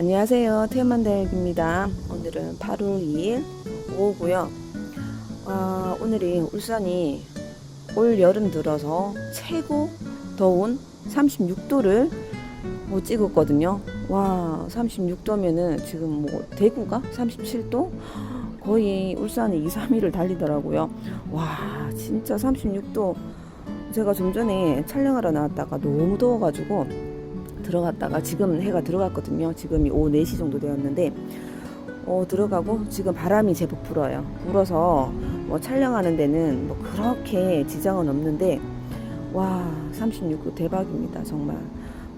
안녕하세요. 태만다육입니다. 오늘은 8월 2일 오후고요. 아, 오늘이 울산이 올 여름 들어서 최고 더운 36도를 뭐 찍었거든요. 와, 36도면은 지금 뭐 대구가 37도? 거의 울산이 2, 3일을 달리더라고요. 와, 진짜 36도. 제가 좀 전에 촬영하러 나왔다가 너무 더워가지고 들어갔다가 지금 해가 들어갔거든요. 지금이 오후 4시 정도 되었는데 어, 들어가고 지금 바람이 제법 불어요. 불어서 뭐 촬영하는 데는 뭐 그렇게 지장은 없는데 와 36도 대박입니다 정말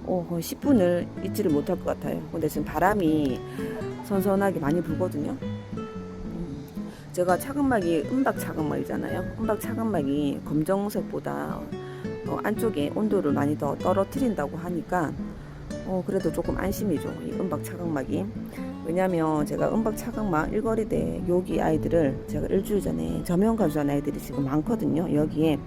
어, 거의 10분을 잊지를 못할 것 같아요. 근데 지금 바람이 선선하게 많이 불거든요. 음, 제가 차근막이 은박 차근막이잖아요. 은박 차근막이 검정색보다 어, 안쪽에 온도를 많이 더 떨어뜨린다고 하니까 어, 그래도 조금 안심이죠. 이 은박 차각막이. 왜냐면 제가 은박 차각막 일거리대 여기 아이들을 제가 일주일 전에 저명 감수한 아이들이 지금 많거든요. 여기에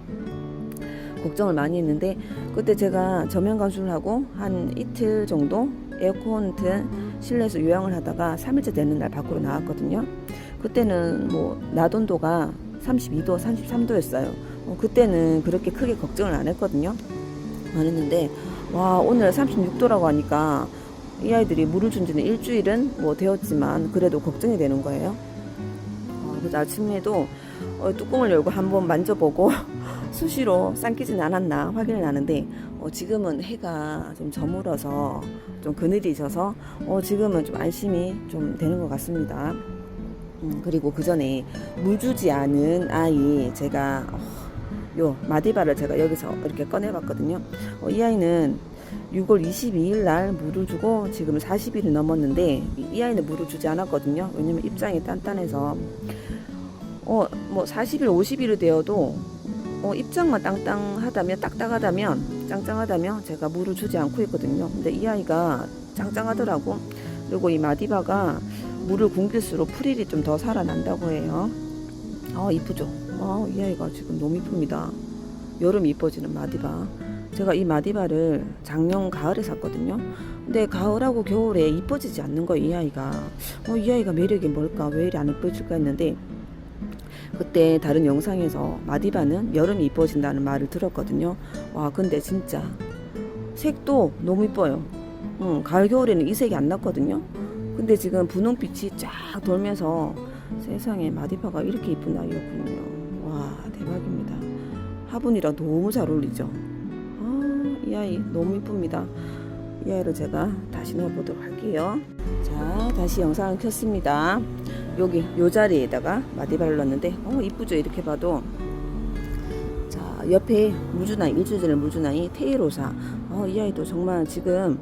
걱정을 많이 했는데 그때 제가 저명 감수를 하고 한 이틀 정도 에어컨 튼 실내에서 요양을 하다가 3일째 되는 날 밖으로 나왔거든요. 그때는 뭐 낮온도가 32도, 33도였어요. 어, 그때는 그렇게 크게 걱정을 안 했거든요. 안 했는데 와 오늘 36도라고 하니까 이 아이들이 물을 준 지는 일주일은 뭐 되었지만 그래도 걱정이 되는 거예요. 어, 그래서 아침에도 어, 뚜껑을 열고 한번 만져보고 수시로 삼키진 않았나 확인을 하는데 어, 지금은 해가 좀 저물어서 좀 그늘이 져서 어, 지금은 좀 안심이 좀 되는 것 같습니다. 음, 그리고 그 전에 물 주지 않은 아이 제가 어, 요 마디바를 제가 여기서 이렇게 꺼내봤거든요. 어, 이 아이는 6월 22일 날 물을 주고 지금 40일이 넘었는데 이, 이 아이는 물을 주지 않았거든요. 왜냐면 입장이 단단해서 어 뭐 40일 50일이 되어도 어, 입장만 땅땅하다면 딱딱하다면 짱짱하다면 제가 물을 주지 않고 있거든요. 근데 이 아이가 짱짱하더라고. 그리고 이 마디바가 물을 굶길수록 풀일이 좀 더 살아난다고 해요. 어 이쁘죠. 어, 이 아이가 지금 너무 이쁩니다. 여름 이뻐지는 마디바. 제가 이 마디바를 작년 가을에 샀거든요. 근데 가을하고 겨울에 이뻐지지 않는 거예요, 이 아이가. 어, 이 아이가 매력이 뭘까? 왜 이리 안 이뻐질까 했는데, 그때 다른 영상에서 마디바는 여름이 이뻐진다는 말을 들었거든요. 와, 근데 진짜 색도 너무 이뻐요. 응, 가을, 겨울에는 이 색이 안 났거든요. 근데 지금 분홍빛이 쫙 돌면서 세상에 마디바가 이렇게 이쁜 아이였군요. 화분이랑 너무 잘 어울리죠. 아, 이 아이 너무 이쁩니다. 이 아이를 제가 다시 넣어보도록 할게요. 자, 다시 영상을 켰습니다. 여기 요 자리에다가 마디바를 넣었는데 어 이쁘죠 이렇게 봐도 자 옆에 무주나이 일주일 무주나이 테이로사 어이 아이도 정말 지금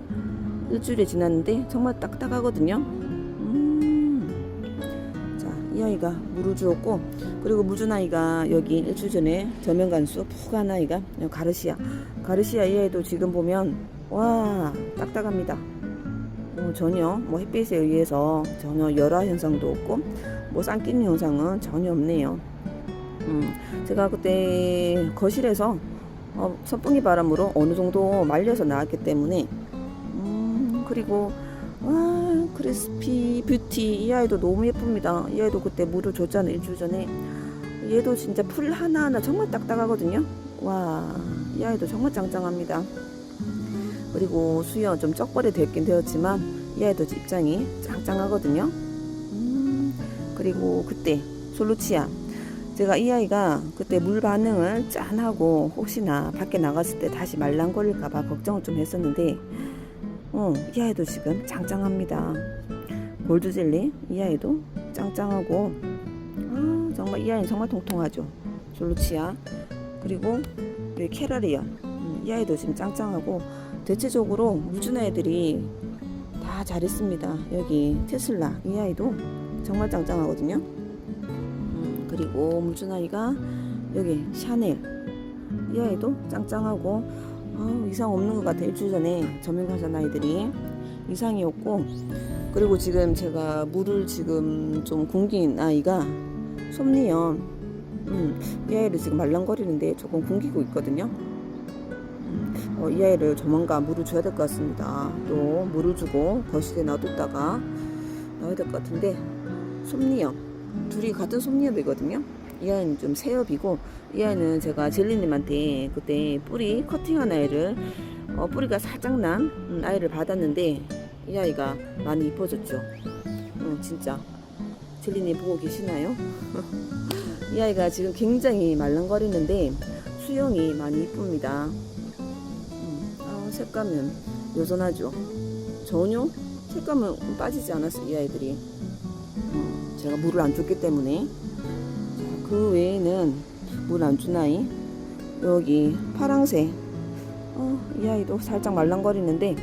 일주일이 지났는데 정말 딱딱하거든요 아이가 물을 주었고 그리고 무주나이가 여기 일주일 전에 저면간수 아이가 가르시아 가르시아 이 아이도 지금 보면 와 딱딱합니다 어, 전혀 뭐 햇빛에 의해서 전혀 열화 현상도 없고 뭐 쌍끼는 현상은 전혀 없네요. 음, 제가 그때 거실에서 어, 선풍기 바람으로 어느 정도 말려서 나왔기 때문에 음, 그리고 와 크리스피 뷰티 이 아이도 너무 예쁩니다. 이 아이도 그때 물을 줬잖아요 일주일 전에 얘도 진짜 풀 하나하나 정말 딱딱하거든요. 와이 아이도 정말 짱짱합니다. 그리고 수연 좀 쩍벌이 됐긴 되었지만 이 아이도 입장이 짱짱하거든요. 음, 그리고 그때 솔루치아 제가 이 아이가 그때 물 반응을 짠하고 혹시나 밖에 나갔을 때 다시 말랑거릴까봐 걱정을 좀 했었는데 어, 이 아이도 지금 짱짱합니다. 골드젤리 이 아이도 짱짱하고 아, 정말 이 아이는 정말 통통하죠. 솔루치아 그리고 여기 캐러리언 음, 이 아이도 지금 짱짱하고 대체적으로 애들이 다 잘했습니다. 여기 테슬라 이 아이도 정말 짱짱하거든요. 음, 그리고 무준 아이가 여기 샤넬 이 아이도 짱짱하고 아, 이상 없는 것 같아 일주일 전에 점령하신 아이들이 이상이 없고 그리고 지금 제가 물을 지금 좀 굶긴 아이가 솜니언 음, 이 아이를 지금 말랑거리는데 조금 굶기고 있거든요. 어, 이 아이를 조만간 물을 줘야 될 것 같습니다. 또 물을 주고 거실에 놔뒀다가 나와야 될 것 같은데 솜니엄 둘이 같은 솜니엄이거든요. 이 아이는 좀 새엽이고 이 아이는 제가 젤리님한테 그때 뿌리 커팅한 아이를 어, 뿌리가 살짝 난 음, 아이를 받았는데 이 아이가 많이 이뻐졌죠. 어, 진짜 젤리님 보고 계시나요? 이 아이가 지금 굉장히 말랑거리는데 수영이 많이 이쁩니다. 음, 아, 색감은 여전하죠. 전혀 색감은 빠지지 않았어요. 이 아이들이. 음, 제가 물을 안 줬기 때문에. 자, 그 외에는 물안준 아이. 여기 파랑새. 어, 이 아이도 살짝 말랑거리는데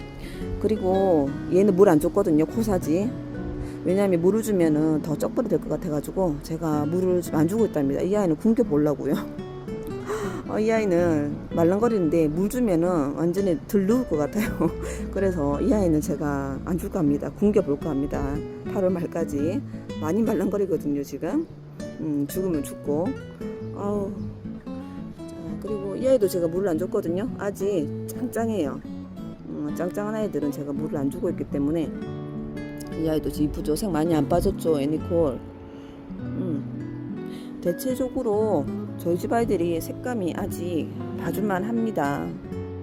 그리고 얘는 물 안 줬거든요. 코사지. 왜냐하면 물을 주면은 더 쩍벌이 될 것 같아가지고 제가 물을 좀안 주고 있답니다. 이 아이는 굶겨 보려고요. 어, 이 아이는 말랑거리는데 물 주면은 완전히 들 누울 것 같아요. 그래서 이 아이는 제가 안 줄까 합니다. 굶겨 볼까 합니다. 8월 말까지 많이 말랑거리거든요 지금. 음, 죽으면 죽고. 아우. 자, 그리고 이 아이도 제가 물을 안 줬거든요. 아직 짱짱해요. 음, 짱짱한 아이들은 제가 물을 안 주고 있기 때문에 이 아이도 이쁘죠? 색 많이 안 빠졌죠, 애니콜. 음. 대체적으로 저희 집 아이들이 색감이 아직 봐줄만 합니다.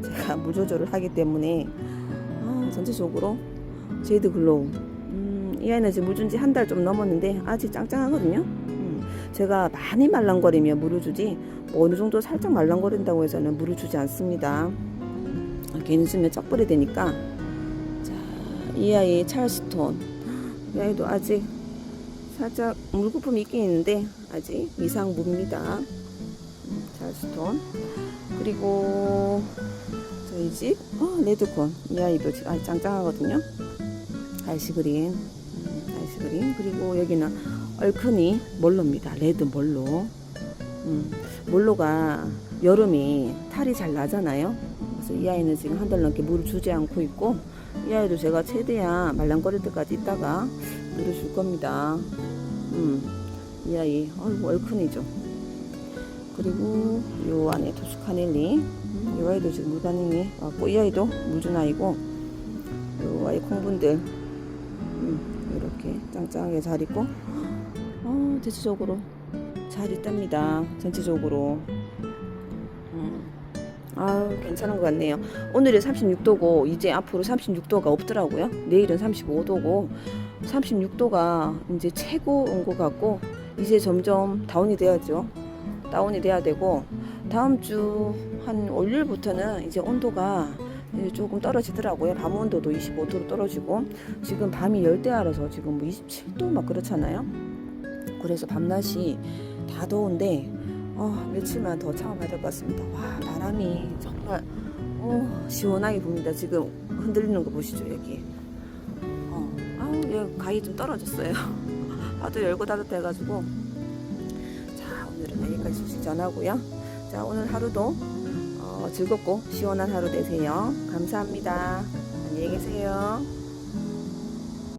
제가 물 조절을 하기 때문에 아, 전체적으로 제이드 글로우. 음, 이 아이는 지금 물준 지 한 달 좀 넘었는데 아직 짱짱하거든요. 음, 제가 많이 말랑거리며 물을 주지 뭐 어느 정도 살짝 말랑거린다고 해서는 물을 주지 않습니다. 괜히 주면 쩍벌이 되니까 이 아이 찰스톤. 이 아이도 아직 살짝 물거품이 있긴 있는데 아직 미상무입니다. 음, 찰스톤. 그리고 저희 집 어, 레드콘. 이 아이도 지금 아직 짱짱하거든요. 아이시그린 음, 아이시그린 그리고 여기는 얼큰이 몰로입니다. 레드 몰로. 음, 몰로가 여름에 탈이 잘 나잖아요. 그래서 이 아이는 지금 한 달 넘게 물을 주지 않고 있고 이 아이도 제가 최대한 말랑거릴 때까지 있다가 물을 줄 겁니다. 음, 이 아이, 어이구, 얼큰이죠. 그리고 요 안에 토스카넬리, 음, 이 아이도 지금 물 반응이 왔고, 이 아이도 물준 아이고, 요 아이 콩분들, 음, 이렇게 짱짱하게 잘 있고, 어, 대체적으로 잘 있답니다. 전체적으로. 음. 아 괜찮은 것 같네요. 오늘이 36도고 이제 앞으로 36도가 없더라고요. 내일은 35도고 36도가 이제 최고 온것 같고 이제 점점 다운이 돼야죠. 다운이 돼야 되고 다음 주 한 월요일부터는 이제 온도가 이제 조금 떨어지더라고요. 밤 온도도 25도로 떨어지고 지금 밤이 열대야라서 지금 뭐 27도 막 그렇잖아요. 그래서 밤낮이 다 더운데 어, 며칠만 더 참아봐야 될 것 같습니다. 와, 바람이 정말 어, 시원하게 붑니다. 지금 흔들리는 거 보시죠, 여기. 어, 아우, 여기 가위 좀 떨어졌어요. 하도 열고 닫았다 해가지고. 자, 오늘은 여기까지 소식 전하고요. 자, 오늘 하루도 어, 즐겁고 시원한 하루 되세요. 감사합니다. 안녕히 계세요.